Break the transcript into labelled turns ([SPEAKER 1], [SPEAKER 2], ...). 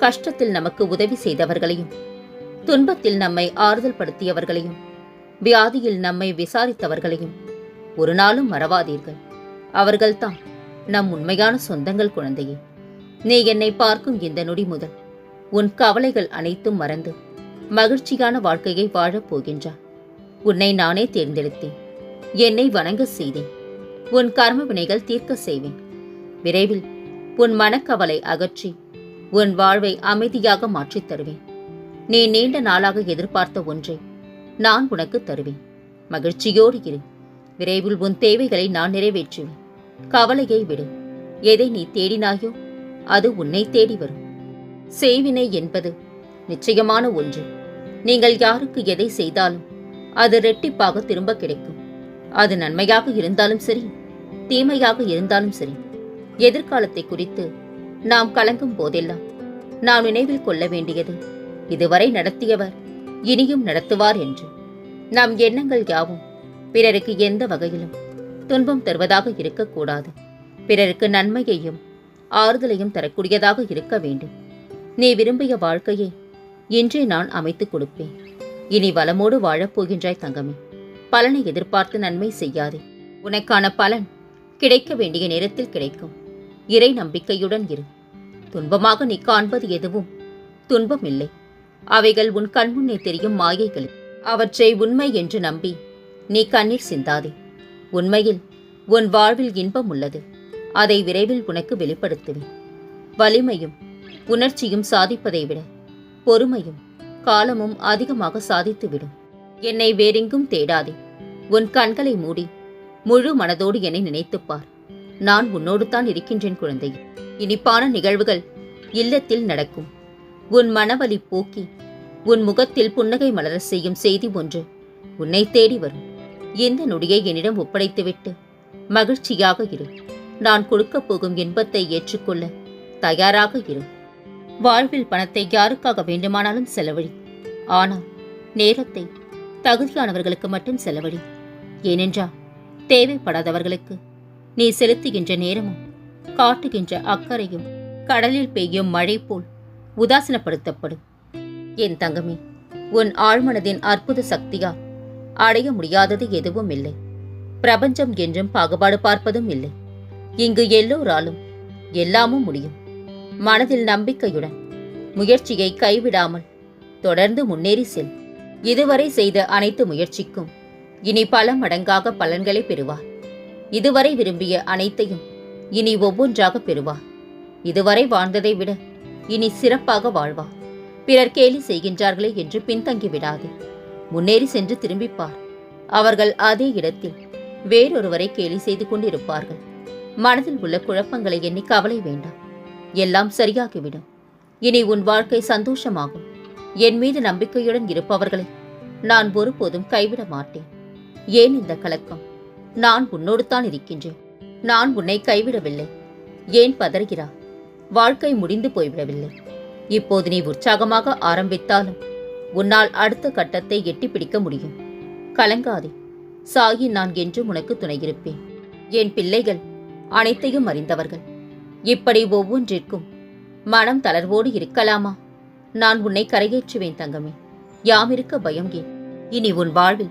[SPEAKER 1] கஷ்டத்தில் நமக்கு உதவி செய்தவர்களையும் துன்பத்தில் நம்மை ஆறுதல் படுத்தியவர்களையும் வியாதியில் நம்மை விசாரித்தவர்களையும் ஒரு நாளும் மறவாதீர்கள். அவர்கள்தான் நம் உண்மையான சொந்தங்கள் குழந்தையே. நீ என்னை பார்க்கும் இந்த நொடி முதல் உன் கவலைகள் அனைத்தும் மறந்து மகிழ்ச்சியான வாழ்க்கையை வாழப் போகின்றார் உன்னை நானே தேர்ந்தெடுத்தேன். என்னை வணங்க செய்தேன். உன் கர்ம வினைகள் தீர்க்க செய்வேன். விரைவில் உன் மனக்கவலை அகற்றி உன் வாழ்வை அமைதியாக மாற்றித் தருவேன். நீ நீண்ட நாளாக எதிர்பார்த்த ஒன்றை நான் உனக்கு தருவேன். மகிழ்ச்சியோடு இரு. விரைவில் உன் தேவைகளை நான் நிறைவேற்றுவேன். கவலையை விடு. எதை நீ தேடினாயோ அது உன்னை தேடி வரும். செய்வினை என்பது நிச்சயமான ஒன்று. நீங்கள் யாருக்கு எதை செய்தாலும் அது ரெட்டிப்பாக திரும்ப கிடைக்கும். அது நன்மையாக இருந்தாலும் சரி தீமையாக இருந்தாலும் சரி எதிர்காலத்தை குறித்து நாம் கலங்கும் போதெல்லாம் நாம் நினைவில் கொள்ள வேண்டியது. இதுவரை நடத்தியவர் இனியும் நடத்துவார் என்று. நம் எண்ணங்கள் யாவும் பிறருக்கு எந்த வகையிலும் துன்பம் தருவதாக இருக்கக்கூடாது. பிறருக்கு நன்மையையும் ஆறுதலையும் தரக்கூடியதாக இருக்க வேண்டும். நீ விரும்பிய வாழ்க்கையை இன்றே நான் அமைத்துக் கொடுப்பேன். இனி வளமோடு வாழப் போகின்றாய் தங்கமே. பலனை எதிர்பார்த்து நன்மை செய்யாதே. உனக்கான பலன் கிடைக்க வேண்டிய நேரத்தில் கிடைக்கும். இறை நம்பிக்கையுடன் இரு. துன்பமாக நீ காண்பது எதுவும்? துன்பம் இல்லை. அவைகள் உன் கண்முன்னே தெரியும் மாயைகள். அவற்றை உண்மை என்று நம்பி நீ கண்ணீர் சிந்தாதே. உண்மையில் உன் வாழ்வில் இன்பம் உள்ளது. அதை விரைவில் உனக்கு வெளிப்படுத்துவேன். வலிமையும் உணர்ச்சியும் சாதிப்பதை விட பொறுமையும் காலமும் அதிகமாக சாதித்துவிடும் என்னை வேறெங்கும் தேடாதே. உன் கண்களை மூடி முழு மனதோடு என்னை நினைத்துப்பார் நான் உன்னோடு தான் இருக்கின்றேன் குழந்தை. இனிப்பான நிகழ்வுகள் இல்லத்தில் நடக்கும். உன் மனவலி போக்கி உன் முகத்தில் புன்னகை மலரச் செய்யும் செய்தி ஒன்று உன்னை தேடி வரும். இந்த நொடியை என்னிடம் ஒப்படைத்துவிட்டு மகிழ்ச்சியாக இரு. நான் கொடுக்கப் போகும் இன்பத்தை ஏற்றுக்கொள்ள தயாராக இரு. வாழ்வில் பணத்தை யாருக்காக வேண்டுமானாலும் செலவழி. ஆனால் நேரத்தை தகுதியானவர்களுக்கு மட்டும் செலவழி. ஏனென்றால் தேவைப்படாதவர்களுக்கு நீ செலுத்துகின்ற நேரமும் காட்டுகின்ற அக்கறையும் கடலில் பெய்யும் மழை போல் உதாசனப்படுத்தப்படும். என் தங்கமே உன் ஆழ்மனதின் அற்புத சக்தியால் அடைய முடியாதது எதுவும் இல்லை. பிரபஞ்சம் என்றும் பாகுபாடு பார்ப்பதும் இல்லை. இங்கு எல்லோராலும் எல்லாமும் முடியும். மனதில் நம்பிக்கையுடன் முயற்சியை கைவிடாமல் தொடர்ந்து முன்னேறி செல். இதுவரை செய்த அனைத்து முயற்சிக்கும் இனி பல மடங்காக பலன்களை பெறுவார் இதுவரை விரும்பிய அனைத்தையும் இனி ஒவ்வொன்றாக பெறுவார் இதுவரை வாழ்ந்ததை விட இனி சிறப்பாக வாழ்வார் பிறர் கேலி செய்கின்றார்களே என்று பின்தங்கி விடாதே. முன்னேறி சென்று திரும்பிப்பார். அவர்கள் அதே இடத்தில் வேறொருவரை கேலி செய்து கொண்டிருப்பார்கள். மனதில் உள்ள குழப்பங்களை எண்ணி கவலை வேண்டாம். எல்லாம் சரியாகிவிடும். இனி உன் வாழ்க்கை சந்தோஷமாகும். என் மீது நம்பிக்கையுடன் இருப்பவர்களை நான் ஒருபோதும் கைவிட மாட்டேன். ஏன் இந்த கலக்கம்? நான் உன்னோடு தான் இருக்கின்றேன். நான் உன்னை கைவிடவில்லை. ஏன் பதறுகிறா? வாழ்க்கை முடிந்து போய்விடவில்லை. இப்போது நீ உற்சாகமாக ஆரம்பித்தாலும் உன்னால் அடுத்த கட்டத்தை எட்டிப்பிடிக்க முடியும். கலங்காதே. சாகி நான் என்றும் உனக்கு துணையிருப்பேன். என் பிள்ளைகள் அனைத்தையும் அறிந்தவர்கள். இப்படி ஒவ்வொன்றிற்கும் மனம் தளர்வோடு இருக்கலாமா? நான் உன்னை கரையேற்றுவேன் தங்கமே. யாமிருக்க பயம் ஏன்? இனி உன் வாழ்வில்